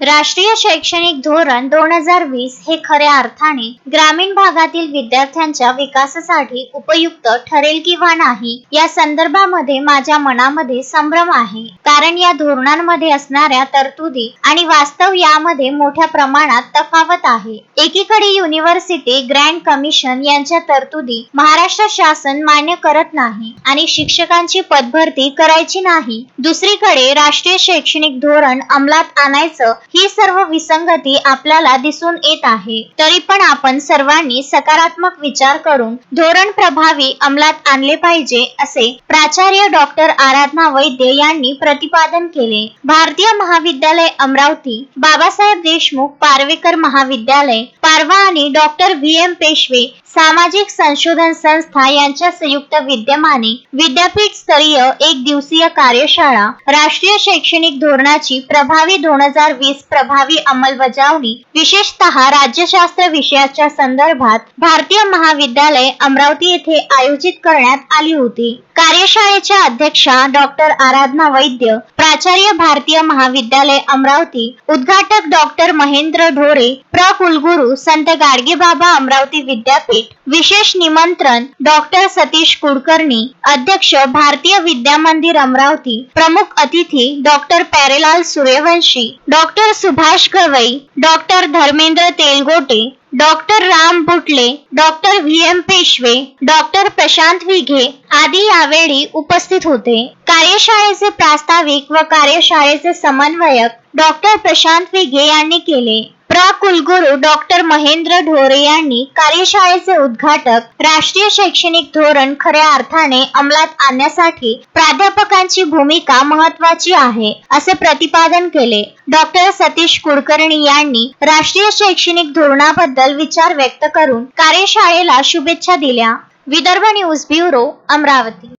राष्ट्रीय शैक्षणिक धोरण दोन हजार वीस हे खऱ्या अर्थाने ग्रामीण भागातील विद्यार्थ्यांच्या विकासासाठी उपयुक्त ठरेल किंवा नाही या संदर्भामध्ये माझ्या मनामध्ये संभ्रम आहे. कारण या धोरणांमध्ये असणाऱ्या तरतुदी आणि वास्तव यामध्ये मोठ्या प्रमाणात तफावत आहे. एकीकडे युनिव्हर्सिटी ग्रँड कमिशन यांच्या तरतुदी महाराष्ट्र शासन मान्य करत नाही आणि शिक्षकांची पदभरती करायची नाही. दुसरीकडे राष्ट्रीय शैक्षणिक धोरण अंमलात आणायचं ही सर्व विसंगती आपल्याला दिसून येत आहे. तरी पण आपण सर्वांनी सकारात्मक विचार करून धोरण प्रभावी अंमलात आणले पाहिजे असे प्राचार्य डॉक्टर आराधना वैद्य यांनी प्रतिपादन केले. भारतीय महाविद्यालय अमरावती बाबासाहेब देशमुख पारवेकर महाविद्यालय पारवा आणि डॉक्टर व्ही. एम. पेशवे सामाजिक संशोधन संस्था यांच्या संयुक्त विद्यमाने विद्यापीठ स्तरीय एक दिवसीय कार्यशाळा राष्ट्रीय शैक्षणिक धोरणाची प्रभावी दोन हजार वीस प्रभावी अंमलबजावणी विशेषतः राज्यशास्त्र विषयाच्या संदर्भात भारतीय महाविद्यालय अमरावती येथे आयोजित करण्यात आली होती. कार्यशाळेच्या अध्यक्षा डॉक्टर आराधना वैद्य प्राचार्य भारतीय महाविद्यालय अमरावती उद्घाटक डॉक्टर महेंद्र ढोरे प्र. कुलगुरू संत गाडगेबाबा अमरावती विद्यापीठ विशेष निमंत्रण डॉक्टर सतीश कुलकर्णी अध्यक्ष भारतीय विद्या मंदिर अमरावती प्रमुख अतिथी doctor Pyarelal Suryavanshi doctor Subhash Gawai doctor Dharmendra Telgote, doctor Ram Butle, doctor V M Peshwe, doctor Prashant Vighe आदि यावेळी उपस्थित होते. कार्यशाळेचे प्रास्ताविक व कार्यशाळेचे समन्वयक डॉक्टर प्रशांत विघे यांनी केले. प्रा. कुलगुरू डॉक्टर महेंद्र ढोरे यांनी कार्यशाळेचे उद्घाटक राष्ट्रीय शैक्षणिक धोरण खऱ्या अर्थाने अंमलात आणण्यासाठी प्राध्यापकांची भूमिका महत्वाची आहे असे प्रतिपादन केले. डॉक्टर सतीश कुलकर्णी यांनी राष्ट्रीय शैक्षणिक धोरणाबद्दल विचार व्यक्त करून कार्यशाळेला शुभेच्छा दिल्या. Vidarbha news bureau Amravati.